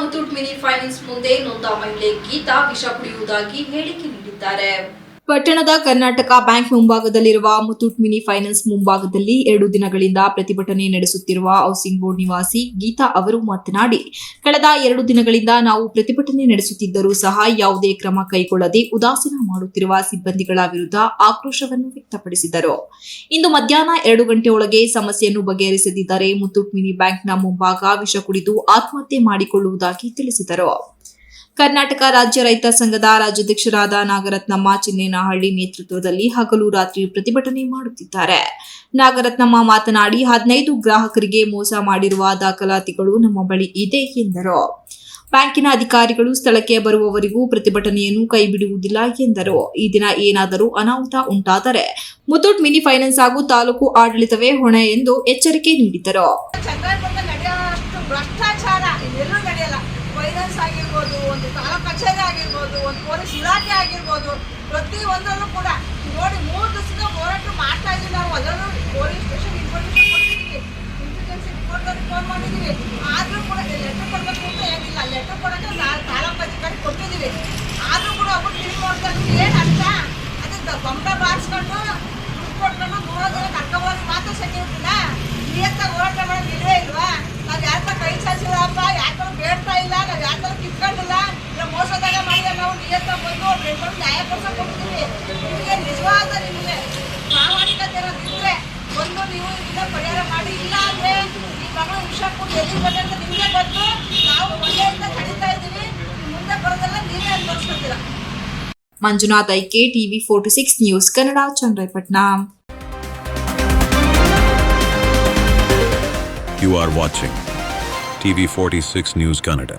Muthoot mini finance ಮುಂದೆ ನೊಂದ ಮಹಿಳೆ ಗೀತಾ ವಿಷ ಕುಡಿಯುವುದಾಗಿ ಹೇಳಿಕೆ ನೀಡಿದ್ದಾರೆ. ಪಟ್ಟಣದ ಕರ್ನಾಟಕ ಬ್ಯಾಂಕ್ ಮುಂಭಾಗದಲ್ಲಿರುವ ಮುತ್ತೂಟ್ ಮಿನಿ ಫೈನಾನ್ಸ್ ಮುಂಭಾಗದಲ್ಲಿ ಎರಡು ದಿನಗಳಿಂದ ಪ್ರತಿಭಟನೆ ನಡೆಸುತ್ತಿರುವ ಹೌಸಿಂಗ್ ಬೋರ್ಡ್ ನಿವಾಸಿ ಗೀತಾ ಅವರು ಮಾತನಾಡಿ, ಕಳೆದ ಎರಡು ದಿನಗಳಿಂದ ನಾವು ಪ್ರತಿಭಟನೆ ನಡೆಸುತ್ತಿದ್ದರೂ ಸಹ ಯಾವುದೇ ಕ್ರಮ ಕೈಗೊಳ್ಳದೆ ಉದಾಸೀನ ಮಾಡುತ್ತಿರುವ ಸಿಬ್ಬಂದಿಗಳ ವಿರುದ್ಧ ಆಕ್ರೋಶವನ್ನು ವ್ಯಕ್ತಪಡಿಸಿದರು. ಇಂದು ಮಧ್ಯಾಹ್ನ ಎರಡು ಗಂಟೆಯೊಳಗೆ ಸಮಸ್ಯೆಯನ್ನು ಬಗೆಹರಿಸದಿದ್ದರೆ ಮುತ್ತೂಟ್ ಮಿನಿ ಬ್ಯಾಂಕ್ನ ಮುಂಭಾಗ ವಿಷ ಕುಡಿದು ಆತ್ಮಹತ್ಯೆ ಮಾಡಿಕೊಳ್ಳುವುದಾಗಿ ತಿಳಿಸಿದರು. ಕರ್ನಾಟಕ ರಾಜ್ಯ ರೈತ ಸಂಘದ ರಾಜ್ಯಾಧ್ಯಕ್ಷರಾದ ನಾಗರತ್ನಮ್ಮ ಚಿನ್ನೇನಹಳ್ಳಿ ನೇತೃತ್ವದಲ್ಲಿ ಹಗಲು ರಾತ್ರಿ ಪ್ರತಿಭಟನೆ ಮಾಡುತ್ತಿದ್ದಾರೆ. ನಾಗರತ್ನಮ್ಮ ಮಾತನಾಡಿ, ಹದಿನೈದು ಗ್ರಾಹಕರಿಗೆ ಮೋಸ ಮಾಡಿರುವ ದಾಖಲಾತಿಗಳು ನಮ್ಮ ಬಳಿ ಇದೆ ಎಂದರು. ಬ್ಯಾಂಕಿನ ಅಧಿಕಾರಿಗಳು ಸ್ಥಳಕ್ಕೆ ಬರುವವರೆಗೂ ಪ್ರತಿಭಟನೆಯನ್ನು ಕೈಬಿಡುವುದಿಲ್ಲ ಎಂದರು. ಈ ದಿನ ಏನಾದರೂ ಅನಾಹುತ ಉಂಟಾದರೆ ಮುತ್ತೂಟ್ ಮಿನಿ ಫೈನಾನ್ಸ್ ಹಾಗೂ ತಾಲೂಕು ಆಡಳಿತವೇ ಹೊಣೆ ಎಂದು ಎಚ್ಚರಿಕೆ ನೀಡಿದರು. ಫೈನಾನ್ಸ್ ಆಗಿರ್ಬೋದು, ಒಂದು ತಾಲೂಕು ಕಚೇರಿ ಆಗಿರ್ಬೋದು, ಒಂದು ಪೊಲೀಸ್ ಇಲಾಖೆ ಆಗಿರ್ಬೋದು, ಪ್ರತಿ ಒಂದರಲ್ಲೂ ಕೂಡ ನೋಡಿ ಮೂರು ದಿವಸದ ಹೋರಾಟ ಮಾಡ್ತಾ ಇದ್ದೀವಿ ನಾವು. ಅದರಲ್ಲೂ ಪೊಲೀಸ್ ಸ್ಟೇಷನ್ ಇನ್ಫಾರ್ಮೇಷನ್ ಕೊಟ್ಟಿದ್ದೀವಿ. ಇಂಟೆಲಿಜೆನ್ಸ್ ರಿಪೋರ್ಟರ್ಗೆ ಫೋನ್ ಮಾಡಿದ್ದೀವಿ. ಆದರೂ ಕೂಡ ಲೆಟರ್ ಕೊಡಬೇಕು ಅಂತ ಏನಿಲ್ಲ. ಲೆಟರ್ ಕೊಡೋಕ್ಕೆ ನಾ ತಾಲೂಕು ಅಧಿಕಾರಿ ಕೊಟ್ಟಿದ್ದೀವಿ. ಆದರೂ ಕೂಡ ಒಬ್ಬರು ತಿಳಿ ಮಾಡ್ತಾ ಏನು ಅರ್ಥ? ಅದು ಬೊಂಬೆ ಬಾರಿಸ್ಕೊಂಡು ದುಡ್ಡು ಕೊಟ್ಕೊಂಡು ನೂರ ಜನ ಕರ್ಕೊಂಡ್ಬರೋದು ಮಾತ್ರ ಸರಿ ಬೆಳ್ಕೊಂಡು ನ್ಯಾಯ ನಿಮಗೆ ನಿಜವಾದ ನಿಮಗೆ ಪ್ರಾಮಾಣಿಕತೆ ಇದ್ರೆ ಬಂದು ನೀವು ಇದನ್ನ ಪರಿಹಾರ ಮಾಡಿ ಇಲ್ಲ ಅಂದ್ರೆ ಈ ವಿಷಯ ಕೊಟ್ಟು ಅಂತ ನಿಮಗೆ ನಾವು ಕಡಿತಾ ಇದ್ದೀವಿ ಮುಂದೆ ಬರೋದೆಲ್ಲ ನೀವೇ Manjunath IK, TV forty six news Kannada Chandrapattana You are watching TV46 News Kannada.